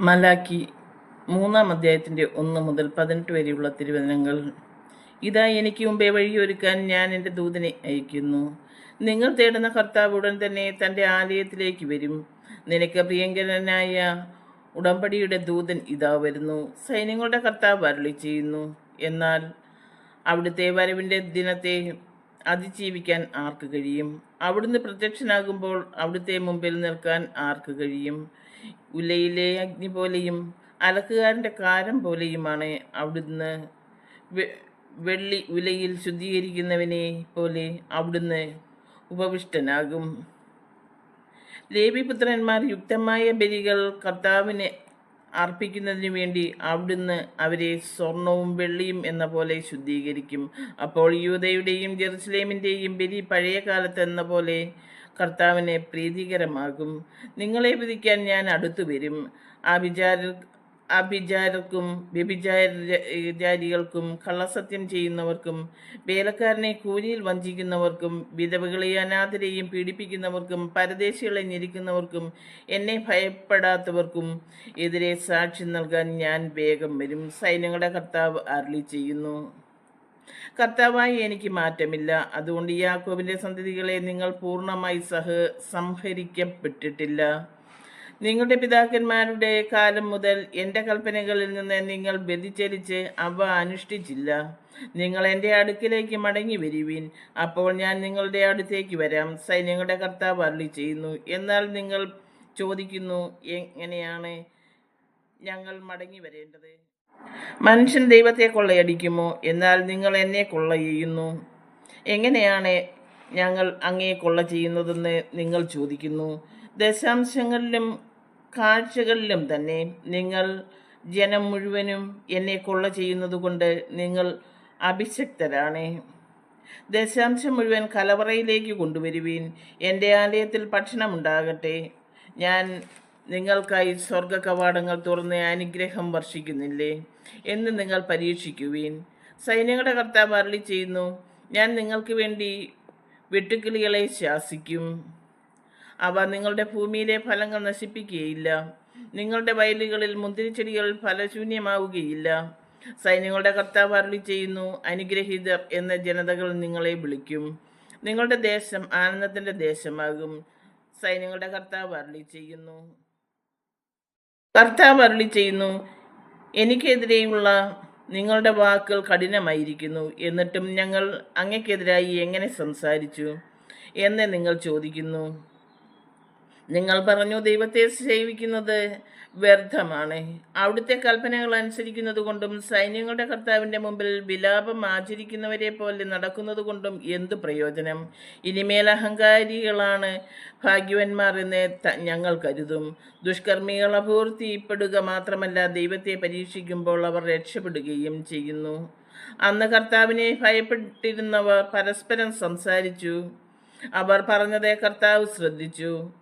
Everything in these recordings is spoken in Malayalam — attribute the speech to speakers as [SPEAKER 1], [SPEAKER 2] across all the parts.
[SPEAKER 1] മലാക്കി മൂന്നാം അധ്യായത്തിന്റെ ഒന്ന് മുതൽ പതിനെട്ട് വരെയുള്ള തിരുവചനങ്ങൾ. ഇതാ എനിക്ക് മുമ്പേ വഴിയൊരുക്കാൻ ഞാൻ എന്റെ ദൂതനെ അയക്കുന്നു. നിങ്ങൾ തേടുന്ന കർത്താവ് ഉടൻ തന്നെ തന്റെ ആലയത്തിലേക്ക് വരും. നിനക്ക് പ്രിയങ്കരനായ ഉടമ്പടിയുടെ ദൂതൻ ഇതാ വരുന്നു. സൈന്യങ്ങളുടെ കർത്താവ് അരളി ചെയ്യുന്നു. എന്നാൽ അവിടുത്തെ വരവിന്റെ ദിനത്തെ അതിജീവിക്കാൻ ആർക്ക് കഴിയും? അവിടുന്ന് പ്രത്യക്ഷനാകുമ്പോൾ അവിടുത്തെ മുമ്പിൽ നിൽക്കാൻ ആർക്ക് കഴിയും? ഉലയിലെ അഗ്നി പോലെയും അലക്കുകാരന്റെ കാരം പോലെയുമാണ് അവിടുന്ന് വെള്ളി ഉലയിൽ ശുദ്ധീകരിക്കുന്നവനെ പോലെ അവിടുന്ന് ഉപവിഷ്ടനാകും. ദേവിപുത്രന്മാർ യുക്തമായ ബലികൾ കർത്താവിനെ അർപ്പിക്കുന്നതിനു വേണ്ടി അവിടുന്ന് അവരെ സ്വർണവും വെള്ളിയും എന്ന പോലെ ശുദ്ധീകരിക്കും. അപ്പോൾ യൂതയുടെയും ജെറുസലേമിന്റെയും ബലി പഴയ കാലത്ത് എന്ന പോലെ കർത്താവിന് പ്രീതികരമാകും. നിങ്ങളെ വിധിക്കാൻ ഞാൻ അടുത്തു വരും. ആ വിചാര അഭിചാരർക്കും വ്യഭിചാരികൾക്കും കള്ളസത്യം ചെയ്യുന്നവർക്കും വേലക്കാരനെ കൂലിയിൽ വഞ്ചിക്കുന്നവർക്കും വിധവകളെ അനാഥരെയും പീഡിപ്പിക്കുന്നവർക്കും പരദേശികളെ ഞെരിക്കുന്നവർക്കും എന്നെ ഭയപ്പെടാത്തവർക്കും എതിരെ സാക്ഷി നൽകാൻ ഞാൻ വേഗം വരും. സൈന്യങ്ങളുടെ കർത്താവ് അരളി ചെയ്യുന്നു. കർത്താവായി എനിക്ക് മാറ്റമില്ല. അതുകൊണ്ട് യാക്കോബിന്റെ സന്തതികളെ നിങ്ങൾ പൂർണമായി സഹ സംഹരിക്കപ്പെട്ടിട്ടില്ല. നിങ്ങളുടെ പിതാക്കന്മാരുടെ കാലം മുതൽ എന്റെ കൽപ്പനകളിൽ നിന്ന് നിങ്ങൾ വ്യതിചലിച്ച് അവ അനുഷ്ഠിച്ചില്ല. നിങ്ങൾ എന്റെ അടുക്കിലേക്ക് മടങ്ങി വരുവീൻ. അപ്പോൾ ഞാൻ നിങ്ങളുടെ അടുത്തേക്ക് വരാം. സൈന്യങ്ങളുടെ കർത്താവ് അരളി ചെയ്യുന്നു. എന്നാൽ നിങ്ങൾ ചോദിക്കുന്നു എങ്ങനെയാണ് ഞങ്ങൾ മടങ്ങി വരേണ്ടത്? മനുഷ്യൻ ദൈവത്തെ കൊള്ളയടിക്കുമോ? എന്നാൽ നിങ്ങൾ എന്നെ കൊള്ള ചെയ്യുന്നു എങ്ങനെയാണ് ഞങ്ങൾ അങ്ങേ കൊള്ള ചെയ്യുന്നതെന്ന് നിങ്ങൾ ചോദിക്കുന്നു. ദശാംശങ്ങളിലും കാഴ്ചകളിലും തന്നെ നിങ്ങൾ ജനം മുഴുവനും എന്നെ കൊള്ള ചെയ്യുന്നത് കൊണ്ട് നിങ്ങൾ അഭിഷക്തരാണ്. ദശാംശം മുഴുവൻ കലവറയിലേക്ക് കൊണ്ടുവരുവീൻ. എന്റെ ആലയത്തിൽ ഭക്ഷണമുണ്ടാകട്ടെ ഞാൻ നിങ്ങൾക്കായി സ്വർഗ കവാടങ്ങൾ തുറന്ന് അനുഗ്രഹം വർഷിക്കുന്നില്ലേ എന്ന് നിങ്ങൾ പരീക്ഷിക്കുവീൻ. സൈന്യങ്ങളുടെ കർത്താവ് അരളി ചെയ്യുന്നു ഞാൻ നിങ്ങൾക്ക് വേണ്ടി വെട്ടുക്കിളികളെ ശാസിക്കും. അവ നിങ്ങളുടെ ഭൂമിയിലെ ഫലങ്ങൾ നശിപ്പിക്കുകയില്ല. നിങ്ങളുടെ വയലുകളിൽ മുന്തിരിച്ചെടികൾ ഫലശൂന്യമാവുകയില്ല. സൈന്യങ്ങളുടെ കർത്താവ് അരളി ചെയ്യുന്നു അനുഗ്രഹീതർ എന്ന ജനതകൾ നിങ്ങളെ വിളിക്കും. നിങ്ങളുടെ ദേശം ആനന്ദത്തിന്റെ ദേശമാകും. സൈന്യങ്ങളുടെ കർത്താവ് അരളി ചെയ്യുന്നു. കർത്താവ് അരുളി ചെയ്യുന്നു എനിക്കെതിരെയുള്ള നിങ്ങളുടെ വാക്കുകൾ കഠിനമായിരിക്കുന്നു. എന്നിട്ടും ഞങ്ങൾ അങ്ങക്കെതിരായി എങ്ങനെ സംസാരിച്ചു? എന്ന് നിങ്ങൾ ചോദിക്കുന്നു. നിങ്ങൾ പറഞ്ഞു ദൈവത്തെ സേവിക്കുന്നത് വ്യർത്ഥമാണ്. അവിടുത്തെ കൽപ്പനകൾ അനുസരിക്കുന്നത് കൊണ്ടും സൈന്യങ്ങളുടെ കർത്താവിന്റെ മുമ്പിൽ വിലാപം ആചരിക്കുന്നവരെ പോലെ നടക്കുന്നത് കൊണ്ടും എന്തു പ്രയോജനം? ഇനിമേൽ അഹങ്കാരികളാണ് ഭാഗ്യവന്മാർ എന്ന് ഞങ്ങൾ കരുതും. ദുഷ്കർമ്മികൾ അപൂർത്തിപ്പെടുക മാത്രമല്ല ദൈവത്തെ പരീക്ഷിക്കുമ്പോൾ അവർ രക്ഷപ്പെടുകയും ചെയ്യുന്നു. അന്ന് കർത്താവിനെ ഭയപ്പെട്ടിരുന്നവർ പരസ്പരം സംസാരിച്ചു. അവർ പറഞ്ഞതേ കർത്താവ് ശ്രദ്ധിച്ചു.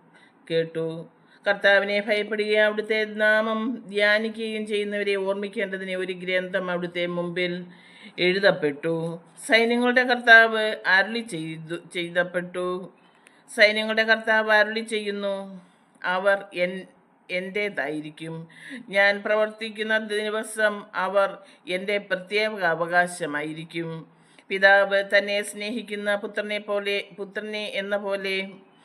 [SPEAKER 1] കേട്ടു. കർത്താവിനെ ഭയപ്പെടുകയും അവിടുത്തെ നാമം ധ്യാനിക്കുകയും ചെയ്യുന്നവരെ ഓർമ്മിക്കേണ്ടതിന് ഒരു ഗ്രന്ഥം അവിടുത്തെ മുമ്പിൽ എഴുതപ്പെട്ടു. സൈന്യങ്ങളുടെ കർത്താവ് അരളി ചെയ്തു ചെയ്തപ്പെട്ടു. സൈന്യങ്ങളുടെ കർത്താവ് അരളി ചെയ്യുന്നു അവർ എൻ എന്റേതായിരിക്കും ഞാൻ പ്രവർത്തിക്കുന്ന ദിവസം അവർ എന്റെ പ്രത്യേക അവകാശമായിരിക്കും. പിതാവ് തന്നെ സ്നേഹിക്കുന്ന പുത്രനെ പോലെ പുത്രനെ എന്ന പോലെ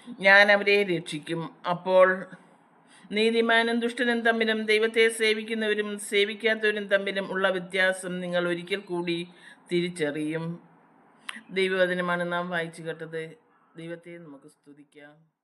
[SPEAKER 1] ഞാൻ അവരെ രക്ഷിക്കും. അപ്പോൾ നീതിമാനും ദുഷ്ടനും തമ്മിലും ദൈവത്തെ സേവിക്കുന്നവരും സേവിക്കാത്തവരും തമ്മിലും ഉള്ള വ്യത്യാസം നിങ്ങൾ ഒരിക്കൽ കൂടി തിരിച്ചറിയും. ദൈവവചനമാണ് നാം വായിച്ചു കേട്ടത്. ദൈവത്തെ നമുക്ക് സ്തുതിക്കാം.